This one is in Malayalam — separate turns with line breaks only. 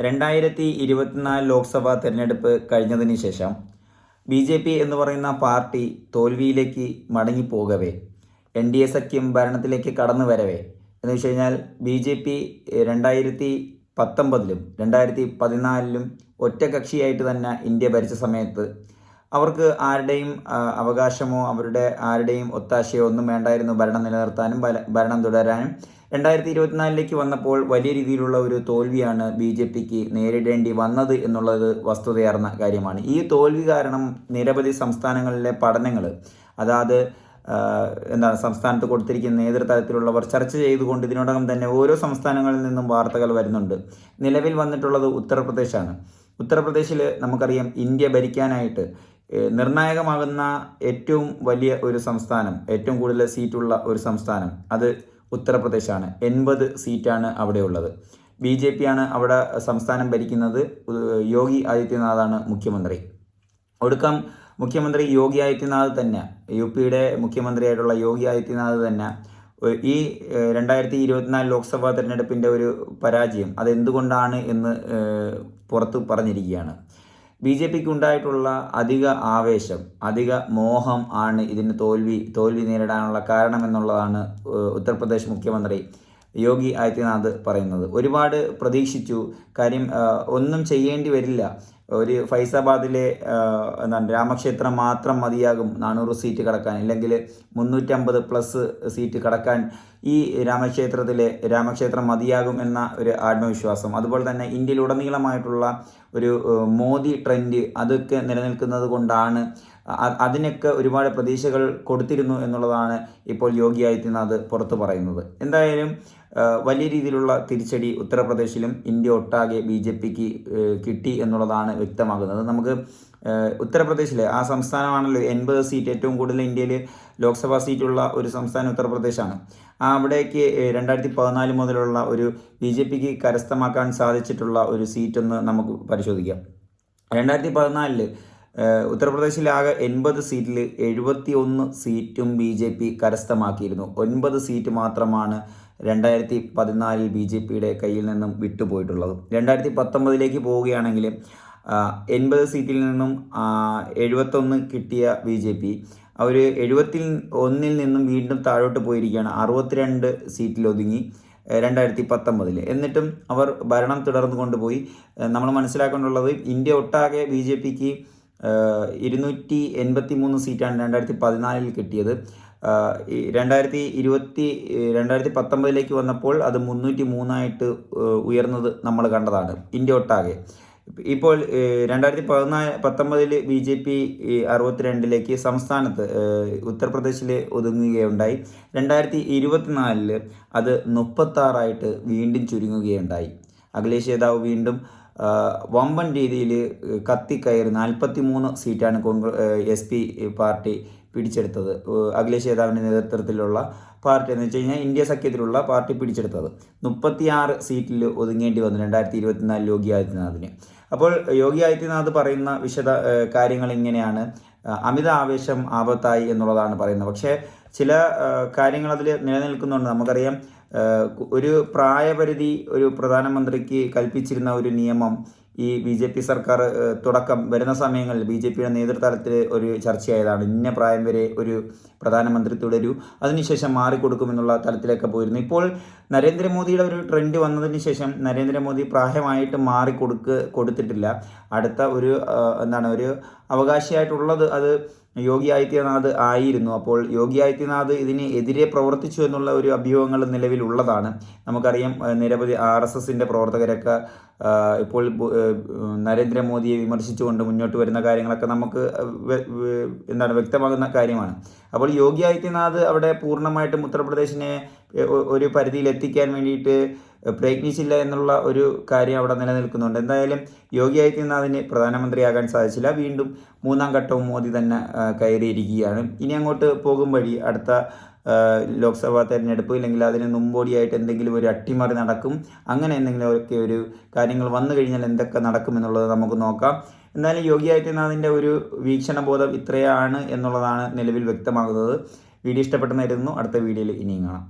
രണ്ടായിരത്തി ഇരുപത്തിനാല് ലോക്സഭാ തിരഞ്ഞെടുപ്പ് കഴിഞ്ഞതിന് ശേഷം ബി ജെ പി എന്ന് പറയുന്ന പാർട്ടി തോൽവിയിലേക്ക് മടങ്ങിപ്പോകവേ. എൻ ഡി എ സഖ്യം ഭരണത്തിലേക്ക് കടന്നു വരവേ. എന്ന് വെച്ച് കഴിഞ്ഞാൽ ബി ജെ പി രണ്ടായിരത്തി പത്തൊമ്പതിലും രണ്ടായിരത്തി പതിനാലിലും ഒറ്റകക്ഷിയായിട്ട് തന്നെ ഇന്ത്യ ഭരിച്ച സമയത്ത് അവർക്ക് ആരുടെയും അവകാശമോ അവരുടെ ആരുടെയും ഒത്താശയോ ഒന്നും വേണ്ടായിരുന്നു ഭരണം നിലനിർത്താനും ഭര- ഭരണം തുടരാനും. രണ്ടായിരത്തി ഇരുപത്തിനാലിലേക്ക് വന്നപ്പോൾ വലിയ രീതിയിലുള്ള ഒരു തോൽവിയാണ് ബി ജെ പിക്ക് നേരിടേണ്ടി വന്നത് എന്നുള്ളത് വസ്തുതയാർന്ന കാര്യമാണ്. ഈ തോൽവി കാരണം നിരവധി സംസ്ഥാനങ്ങളിലെ പഠനങ്ങൾ അതായത് എന്താണ് സംസ്ഥാനത്ത് കൊടുത്തിരിക്കുന്ന നേതൃതലത്തിലുള്ളവർ ചർച്ച ചെയ്തുകൊണ്ട് ഇതിനോടകം തന്നെ ഓരോ സംസ്ഥാനങ്ങളിൽ നിന്നും വാർത്തകൾ വരുന്നുണ്ട്. നിലവിൽ വന്നിട്ടുള്ളത് ഉത്തർപ്രദേശാണ്. ഉത്തർപ്രദേശിൽ നമുക്കറിയാം ഇന്ത്യ ഭരിക്കാനായിട്ട് നിർണായകമാകുന്ന ഏറ്റവും വലിയ ഒരു സംസ്ഥാനം ഏറ്റവും കൂടുതൽ സീറ്റുള്ള ഒരു സംസ്ഥാനം അത് ഉത്തർപ്രദേശാണ്. എൺപത് സീറ്റാണ് അവിടെ ഉള്ളത് ബി ജെ ആണ് അവിടെ സംസ്ഥാനം ഭരിക്കുന്നത്. യോഗി ആദിത്യനാഥാണ് മുഖ്യമന്ത്രി. ഒടുക്കം മുഖ്യമന്ത്രി യോഗി ആദിത്യനാഥ് തന്നെ യു പിയുടെ മുഖ്യമന്ത്രിയായിട്ടുള്ള യോഗി ആദിത്യനാഥ് തന്നെ ഈ രണ്ടായിരത്തി ഇരുപത്തിനാല് ലോക്സഭാ തെരഞ്ഞെടുപ്പിന്റെ ഒരു പരാജയം അതെന്തുകൊണ്ടാണ് എന്ന് പുറത്ത് പറഞ്ഞിരിക്കുകയാണ്. ബി ജെ പിക്ക് ഉണ്ടായിട്ടുള്ള അധിക ആവേശം അധിക മോഹം ആണ് ഇതിന് തോൽവി തോൽവി നേരിടാനുള്ള കാരണം എന്നുള്ളതാണ് ഉത്തർപ്രദേശ് മുഖ്യമന്ത്രി യോഗി ആദിത്യനാഥ് പറയുന്നത്. ഒരുപാട് പ്രതീക്ഷിച്ചു. കാര്യം ഒന്നും ചെയ്യേണ്ടി വരില്ല. ഒരു ഫൈസാബാദിലെ എന്താണ് രാമക്ഷേത്രം മാത്രം മതിയാകും നാനൂറ് സീറ്റ് കടക്കാൻ. അല്ലെങ്കിൽ മുന്നൂറ്റമ്പത് പ്ലസ് സീറ്റ് കടക്കാൻ ഈ രാമക്ഷേത്രത്തിലെ രാമക്ഷേത്രം മതിയാകും എന്ന ഒരു ആത്മവിശ്വാസം. അതുപോലെ തന്നെ ഇന്ത്യയിലുടനീളമായിട്ടുള്ള ഒരു മോദി ട്രെൻഡ് അതൊക്കെ നിലനിൽക്കുന്നത് കൊണ്ടാണ് അതിനൊക്കെ ഒരുപാട് പ്രതീക്ഷകൾ കൊടുത്തിരുന്നു എന്നുള്ളതാണ് ഇപ്പോൾ യോഗി ആദിത്യനാഥ് പുറത്തു പറയുന്നത്. എന്തായാലും വലിയ രീതിയിലുള്ള തിരിച്ചടി ഉത്തർപ്രദേശിലും ഇന്ത്യ ഒട്ടാകെ ബി ജെ പിക്ക് കിട്ടി എന്നുള്ളതാണ് വ്യക്തമാകുന്നത്. നമുക്ക് ഉത്തർപ്രദേശിലെ ആ സംസ്ഥാനമാണല്ലോ എൺപത് സീറ്റ് ഏറ്റവും കൂടുതൽ ഇന്ത്യയിൽ ലോക്സഭാ സീറ്റുള്ള ഒരു സംസ്ഥാനം ഉത്തർപ്രദേശാണ്. ആ അവിടേക്ക് രണ്ടായിരത്തി പതിനാല് മുതലുള്ള ഒരു ബി ജെ പിക്ക് കരസ്ഥമാക്കാൻ സാധിച്ചിട്ടുള്ള ഒരു സീറ്റൊന്ന് നമുക്ക് പരിശോധിക്കാം. രണ്ടായിരത്തി പതിനാലിൽ ഉത്തർപ്രദേശിലാകെ എൺപത് സീറ്റിൽ എഴുപത്തി ഒന്ന് സീറ്റും ബി ജെ പി കരസ്ഥമാക്കിയിരുന്നു. ഒൻപത് സീറ്റ് മാത്രമാണ് രണ്ടായിരത്തി പതിനാലിൽ ബി ജെ പിയുടെ കയ്യിൽ നിന്നും വിട്ടുപോയിട്ടുള്ളത്. രണ്ടായിരത്തി പത്തൊമ്പതിലേക്ക് പോവുകയാണെങ്കിൽ എൺപത് സീറ്റിൽ നിന്നും എഴുപത്തൊന്ന് കിട്ടിയ ബി ജെ പി. അവർ എഴുപത്തിൽ ഒന്നിൽ നിന്നും വീണ്ടും താഴോട്ട് പോയിരിക്കുകയാണ്. അറുപത്തിരണ്ട് സീറ്റിൽ ഒതുങ്ങി രണ്ടായിരത്തി പത്തൊമ്പതിൽ എന്നിട്ടും അവർ ഭരണം തുടർന്നു കൊണ്ടുപോയി നമ്മൾ മനസ്സിലാക്കേണ്ടുള്ളത് ഇന്ത്യ ഒട്ടാകെ ബി ജെ പിക്ക് ഇരുന്നൂറ്റി എൺപത്തി മൂന്ന് സീറ്റാണ് രണ്ടായിരത്തി പതിനാലിൽ കിട്ടിയത് രണ്ടായിരത്തി ഇരുപത്തി രണ്ടായിരത്തി പത്തൊമ്പതിലേക്ക് വന്നപ്പോൾ അത് മുന്നൂറ്റി മൂന്നായിട്ട് ഉയർന്നത് നമ്മൾ കണ്ടതാണ്. ഇന്ത്യ ഒട്ടാകെ. ഇപ്പോൾ രണ്ടായിരത്തി പതിനാല് പത്തൊമ്പതിൽ ബി ജെ പി അറുപത്തിരണ്ടിലേക്ക് സംസ്ഥാനത്ത് ഉത്തർപ്രദേശിൽ ഒതുങ്ങുകയുണ്ടായി. രണ്ടായിരത്തി ഇരുപത്തിനാലിൽ അത് മുപ്പത്താറായിട്ട് വീണ്ടും ചുരുങ്ങുകയുണ്ടായി. അഖിലേഷ് യാദവ് വീണ്ടും വമ്പൻ രീതിയിൽ കത്തിക്കയറി നാൽപ്പത്തി മൂന്ന് സീറ്റാണ് കോൺഗ്രസ് എസ് പി പാർട്ടി പിടിച്ചെടുത്തത്. അഖിലേഷ് യാദവിന്റെ നേതൃത്വത്തിലുള്ള പാർട്ടി എന്ന് വെച്ച് കഴിഞ്ഞാൽ ഇന്ത്യ സഖ്യത്തിലുള്ള പാർട്ടി പിടിച്ചെടുത്തത്. മുപ്പത്തിയാറ് സീറ്റിൽ ഒതുങ്ങേണ്ടി വന്നു രണ്ടായിരത്തി ഇരുപത്തിനാല് യോഗി ആദിത്യനാഥിന്. അപ്പോൾ യോഗി ആദിത്യനാഥ് പറയുന്ന വിശദ കാര്യങ്ങൾ ഇങ്ങനെയാണ്. അമിത ആവേശം ആപത്തായി എന്നുള്ളതാണ് പറയുന്നത്. പക്ഷേ ചില കാര്യങ്ങൾ അതിൽ നിലനിൽക്കുന്നുണ്ട്. നമുക്കറിയാം ഒരു പ്രായപരിധി ഒരു പ്രധാനമന്ത്രിക്ക് കൽപ്പിച്ചിരുന്ന ഒരു നിയമം ഈ ബി ജെ പി സർക്കാർ തുടക്കം വരുന്ന സമയങ്ങളിൽ ബി ജെ പിയുടെ നേതൃത്വത്തിൽ ഒരു ചർച്ചയായതാണ്. ഇന്ന പ്രായം വരെ ഒരു പ്രധാനമന്ത്രി തുടരൂ അതിനുശേഷം മാറിക്കൊടുക്കുമെന്നുള്ള തലത്തിലേക്ക് പോയിരുന്നു. ഇപ്പോൾ നരേന്ദ്രമോദിയുടെ ഒരു ട്രെൻഡ് വന്നതിന് ശേഷം നരേന്ദ്രമോദി പ്രായമായിട്ട് മാറി കൊടുക്ക് കൊടുത്തിട്ടില്ല. അടുത്ത ഒരു എന്താണ് ഒരു അവകാശിയായിട്ടുള്ളത് അത് യോഗി ആദിത്യനാഥ് ആയിരുന്നു. അപ്പോൾ യോഗി ആദിത്യനാഥ് ഇതിന് എതിരെ പ്രവർത്തിച്ചു എന്നുള്ള ഒരു അഭ്യൂഹങ്ങൾ നിലവിലുള്ളതാണ്. നമുക്കറിയാം നിരവധി ആർ എസ് എസിന്റെ പ്രവർത്തകരൊക്കെ ഇപ്പോൾ നരേന്ദ്രമോദിയെ വിമർശിച്ചുകൊണ്ട് മുന്നോട്ട് വരുന്ന കാര്യങ്ങളൊക്കെ നമുക്ക് എന്താണ് വ്യക്തമാകുന്ന കാര്യമാണ്. അപ്പോൾ യോഗി ആദിത്യനാഥ് അവിടെ പൂർണമായിട്ടും ഉത്തർപ്രദേശിനെ ഒരു പരിധിയിൽ എത്തിക്കാൻ വേണ്ടിയിട്ട് പ്രയത്നിച്ചില്ല എന്നുള്ള ഒരു കാര്യം അവിടെ നിലനിൽക്കുന്നുണ്ട്. എന്തായാലും യോഗി ആദിത്യനാഥിന് പ്രധാനമന്ത്രിയാകാൻ സാധിച്ചില്ല. വീണ്ടും മൂന്നാം ഘട്ടവും മോദി തന്നെ കയറിയിരിക്കുകയാണ്. ഇനി അങ്ങോട്ട് പോകും വഴി അടുത്ത ലോക്സഭാ തെരഞ്ഞെടുപ്പ് ഇല്ലെങ്കിൽ അതിന് മുമ്പോടിയായിട്ട് എന്തെങ്കിലും ഒരു അട്ടിമറി നടക്കും. അങ്ങനെ എന്തെങ്കിലുമൊക്കെ ഒരു കാര്യങ്ങൾ വന്നു കഴിഞ്ഞാൽ എന്തൊക്കെ നടക്കും എന്നുള്ളത് നമുക്ക് നോക്കാം. എന്നാലും യോഗി ആദിത്യനാഥിന്റെ ഒരു വീക്ഷണബോധം ഇത്രയാണ് എന്നുള്ളതാണ് നിലവിൽ വ്യക്തമാകുന്നത്. വീഡിയോ ഇഷ്ടപ്പെട്ടെന്നായിരുന്നു അടുത്ത വീഡിയോയിൽ ഇനിയും കാണാം.